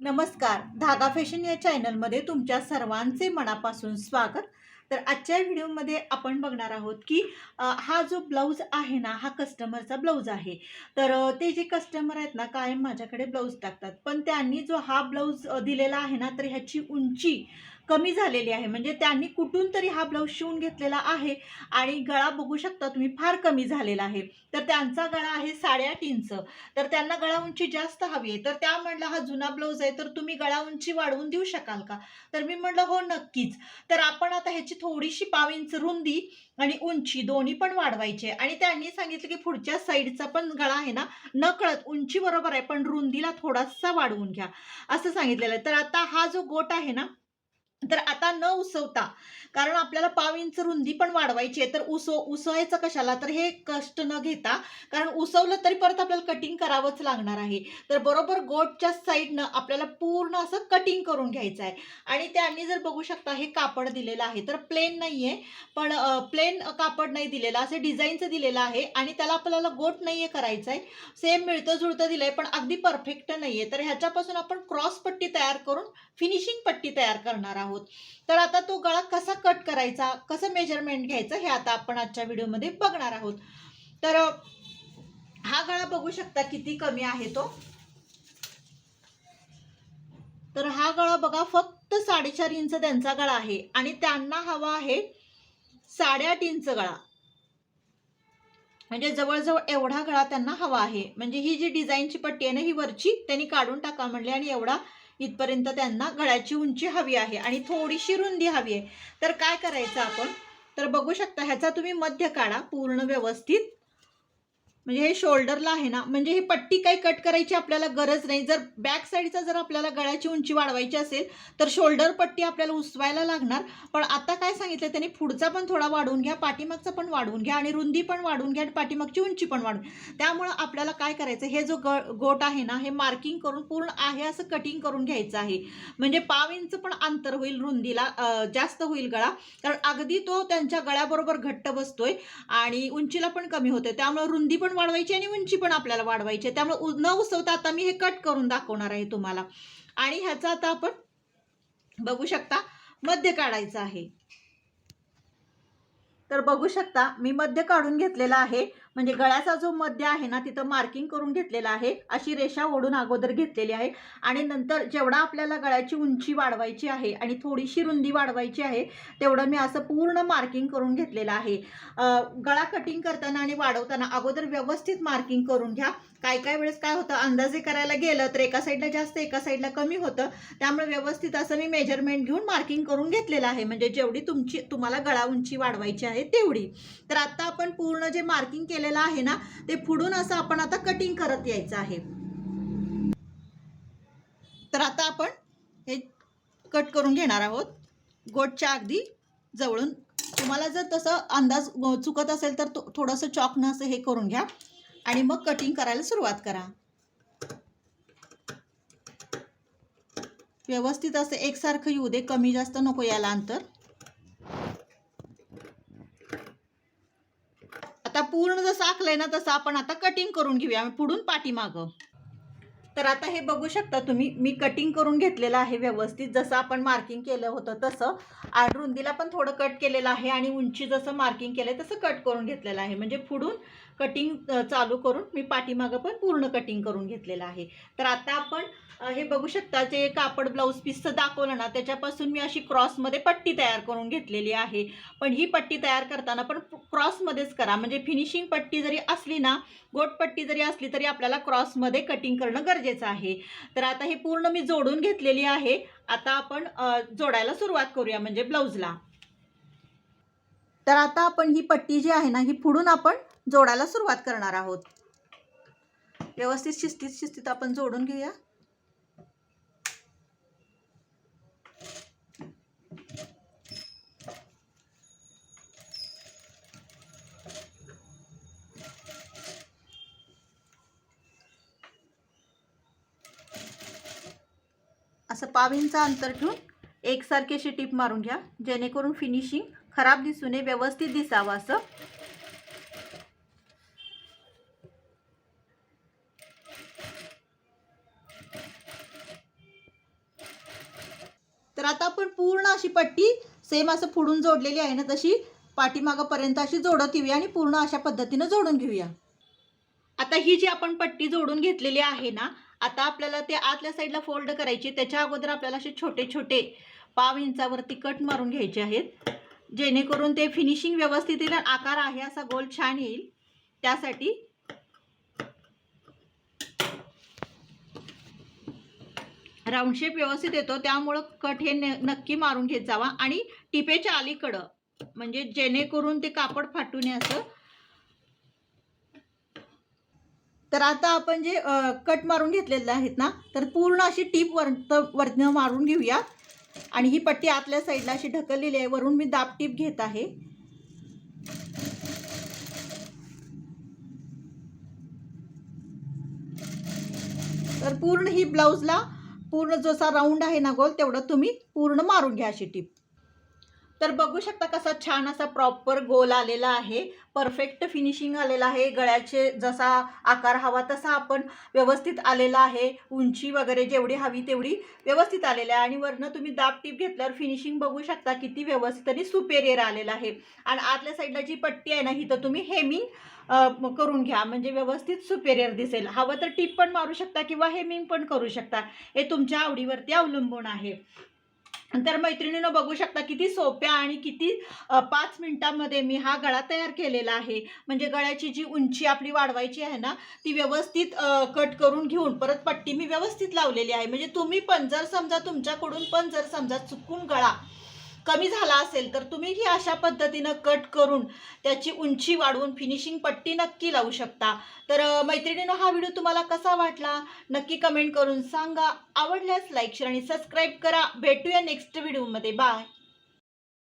नमस्कार. धागा फॅशन या चॅनलमध्ये तुमच्या सर्वांचे मनापासून स्वागत. तर आजच्या व्हिडिओमध्ये आपण बघणार आहोत की हा जो ब्लाऊज आहे ना हा कस्टमरचा ब्लाऊज आहे. तर ते जे कस्टमर आहेत ना कायम माझ्याकडे ब्लाऊज टाकतात. पण त्यांनी जो हा ब्लाऊज दिलेला आहे ना तर ह्याची उंची कमी झालेली आहे. म्हणजे त्यांनी कुठून तरी हा ब्लाऊज शिवून घेतलेला आहे आणि गळा बघू शकता तुम्ही फार कमी झालेला आहे. तर त्यांचा गळा आहे साडेआठ इंच. तर त्यांना गळा उंची जास्त हवी आहे. तर त्या म्हणलं हा जुना ब्लाऊज आहे तर तुम्ही गळा उंची वाढवून देऊ शकाल का? तर मी म्हटलं हो नक्कीच. तर आपण आता ह्याची थोडीशी पाव इंच रुंदी आणि उंची दोन्ही पण वाढवायची आहे. आणि त्यांनी सांगितलं की पुढच्या साईडचा पण गळा आहे ना नकळत उंची बरोबर आहे पण रुंदीला थोडासा वाढवून घ्या. असं सांगितलेलं आहे. तर आता हा जो गोट आहे ना तर आता न उसवता कारण आपल्याला पाव इंच रुंदी पण वाढवायची आहे तर उसव उसवायचं कशाला? तर हे कष्ट न घेता कारण उसवलं तरी परत आपल्याला कटिंग करावंच लागणार आहे. तर बरोबर गोटच्या साईडनं आपल्याला पूर्ण असं कटिंग करून घ्यायचं आहे. आणि त्यांनी जर बघू शकता हे कापड दिलेलं आहे तर प्लेन नाही आहे पण प्लेन कापड नाही दिलेलं असं डिझाईनचं दिलेलं आहे आणि त्याला आपल्याला गोट नाही आहे करायचं आहे सेम मिळतं जुळतं दिलं आहे पण अगदी परफेक्ट नाही आहे तर ह्याच्यापासून आपण क्रॉस पट्टी तयार करून फिनिशिंग पट्टी तयार करणार आहोत. तर आता तो गळा कसा कट करायचा कसं मेजरमेंट घ्यायचं हे आता आपण आजच्या व्हिडिओमध्ये बघणार आहोत. तर हा गळा बघू शकता किती कमी आहे तो. तर हा गळा बघा फक्त साडेचार इंच त्यांचा गळा आहे आणि त्यांना हवा आहे साडेआठ इंच गळा. म्हणजे जवळजवळ एवढा गळा त्यांना हवा आहे. म्हणजे ही जी डिझाईनची पट्टी आहे ना ही वरची त्यांनी काढून टाका म्हणले आणि एवढा इथपर्यंत त्यांना गळ्याची उंची हवी आहे आणि थोडीशी रुंदी हवी आहे. तर काय करायचं आपण? तर बघू शकता ह्याचा तुम्ही मध्य काढा पूर्ण व्यवस्थित म्हणजे हे शोल्डरला आहे ना म्हणजे ही पट्टी काही कट करायची आपल्याला गरज नाही. जर बॅक साईडचा जर आपल्याला गळ्याची उंची वाढवायची असेल तर शोल्डर पट्टी आपल्याला उसवायला लागणार. पण आता काय सांगितलं त्यांनी पुढचा पण थोडा वाढवून घ्या पाठीमागचा पण वाढवून घ्या आणि रुंदी पण वाढवून घ्या आणि पाठीमागची उंची पण वाढवून त्यामुळं आपल्याला काय करायचं हे जो ग गोट आहे ना हे मार्किंग करून पूर्ण आहे असं कटिंग करून घ्यायचं आहे. म्हणजे पाव इंच पण अंतर होईल रुंदीला जास्त होईल गळा. कारण अगदी तो त्यांच्या गळ्याबरोबर घट्ट बसतोय आणि उंचीला पण कमी होते त्यामुळे रुंदी पण वाढवायची आणि उंची पण आपल्याला वाढवायची आहे. त्यामुळे न उसवता आता मी हे कट करून दाखवणार आहे तुम्हाला. आणि ह्याचा आता आपण बघू शकता मध्य काढायचं आहे. तर बघू शकता मी मध्य काढून घेतलेला आहे. म्हणजे गळ्याचा जो मध्य आहे ना तिथं मार्किंग करून घेतलेला आहे. अशी रेषा ओढून अगोदर घेतलेली आहे. आणि नंतर जेवढा आपल्याला गळ्याची उंची वाढवायची आहे आणि थोडीशी रुंदी वाढवायची आहे तेवढं मी असं पूर्ण मार्किंग करून घेतलेलं आहे. गळा कटिंग करताना आणि वाढवताना अगोदर व्यवस्थित मार्किंग करून घ्या. काय काय वेळेस काय होतं अंदाजे करायला गेलं तर एका साईडला जास्त एका साईडला कमी होतं. त्यामुळे व्यवस्थित असं मी मेजरमेंट घेऊन मार्किंग करून घेतलेलं आहे. म्हणजे जेवढी तुमची तुम्हाला गळा उंची वाढवायची आहे तेवढी. तर आत्ता आपण पूर्ण जे मार्किंग केलं केलेलं आहे ना ते फुडून असं आपण आता कटिंग करत यायचं आहे. तर आता आपण हे कट करून घेणार आहोत. गोटच्या अगदी जवळून. तुम्हाला जर तसं अंदाज चुकत असेल तर तो- थोडंसं चॉकनं असं हे करून घ्या. आणि मग कटिंग करायला सुरुवात करा. व्यवस्थित असं एकसारखं येऊ दे कमी जास्त नको याला अंतर. आता पूर्ण जसं आखलंय ना तसं आपण आता कटिंग करून घेऊया. पुढून पाठीमागं. तर आता हे बघू शकता तुम्ही मी कटिंग करून घेतलेलं आहे व्यवस्थित. जसं आपण मार्किंग केलं होतं तसं. आणि रुंदीला पण थोडं कट केलेलं आहे आणि उंची जसं मार्किंग केलं तसं कट करून घेतलेलं आहे. म्हणजे पुढून कटिंग चालू करून मी पाठीमागं पण पूर्ण कटिंग करून घेतलेलं आहे. तर आता आपण हे बघू शकता जे कापड ब्लाऊज पीसचं दाखवलं ना त्याच्यापासून मी अशी क्रॉसमध्ये पट्टी तयार करून घेतलेली आहे. पण ही पट्टी तयार करताना पण क्रॉसमध्येच करा. म्हणजे फिनिशिंग पट्टी जरी असली ना गोट पट्टी जरी असली तरी आपल्याला क्रॉसमध्ये कटिंग करणं गरजेचं आहे. तर आता हे पूर्ण मी जोडून घेतलेली आहे. आता आपण जोडायला सुरुवात करूया म्हणजे ब्लाऊजला तर आता आपण ही पट्टी जी आहे ना ही पुढून आपण जोडायला सुरुवात करणार आहोत. व्यवस्थित शिस्तीत शिस्तीत आपण जोडून घेऊया. असं पाव इंच अंतर ठेवून एकसारखी अशी टीप मारून घ्या. जेणेकरून फिनिशिंग खराब दिसू नये व्यवस्थित दिसावं असं. तर आता आपण पूर्ण अशी पट्टी सेम असं फुडून जोडलेली आहे ना तशी पाठीमागापर्यंत अशी जोडत येऊया आणि पूर्ण अशा पद्धतीनं जोडून घेऊया. आता ही जी आपण पट्टी जोडून घेतलेली आहे ना आता आपल्याला ते आतल्या साईडला फोल्ड करायचे त्याच्या अगोदर आपल्याला असे छोटे छोटे पाव इंचावरती कट मारून घ्यायचे आहेत. जेणेकरून ते फिनिशिंग व्यवस्थित येईल आकार आहे असा गोल छान येईल. त्यासाठी राऊंड शेप व्यवस्थित येतो. त्यामुळं कट हे नक्की मारून घेत जावा. आणि टिपेच्या अलीकडं म्हणजे जेणेकरून ते कापड फाटू नये असं तर आता आपण जे कट मारून घेतलेले आहेत ना तर पूर्ण अशी टीप वर वरनं मारून घेऊया. आणि ही पट्टी आतल्या साईडला अशी ढकललेली आहे. वरून मी दाब टीप घेत आहे. तर पूर्ण ही ब्लाऊजला पूर्ण जसा राऊंड आहे ना गोल तेवढं तुम्ही पूर्ण मारून घ्या अशी टीप. तर बघू शकता कसा छान असा प्रॉपर गोल आलेला आहे. परफेक्ट फिनिशिंग आलेला आहे. गळ्याचे जसा आकार हवा तसा आपण व्यवस्थित आलेला आहे. उंची वगैरे जेवढी हवी तेवढी व्यवस्थित आलेली आहे. आणि वरनं तुम्ही दाब टीप घेतल्यावर फिनिशिंग बघू शकता किती व्यवस्थित आणि सुपेरियर आलेला आहे. आणि आतल्या साईडला जी पट्टी आहे ना ही तर तुम्ही हेमिंग करून घ्या. म्हणजे व्यवस्थित सुपेरियर दिसेल. हवं तर टीप पण मारू शकता किंवा हेमिंग पण करू शकता. हे तुमच्या आवडीवरती अवलंबून आहे. तर मैत्रिणीनं बघू शकता किती सोप्या आणि किती पाच मिनिटांमध्ये मी हा गळा तयार केलेला आहे. म्हणजे गळ्याची जी उंची आपली वाढवायची आहे ना ती व्यवस्थित कट करून घेऊन परत पट्टी मी व्यवस्थित लावलेली आहे. म्हणजे तुम्ही पण जर समजा तुमच्याकडून पण जर समजा चुकून गळा कमी झाला असेल तर तुम्ही ही अशा पद्धतीनं कट करून त्याची उंची वाढवून फिनिशिंग पट्टी नक्की लावू शकता. तर मैत्रिणीनं हा व्हिडिओ तुम्हाला कसा वाटला? नक्की कमेंट करून सांगा. आवडल्यास लाईक शेअर आणि सबस्क्राईब करा. भेटूया नेक्स्ट व्हिडिओमध्ये बाय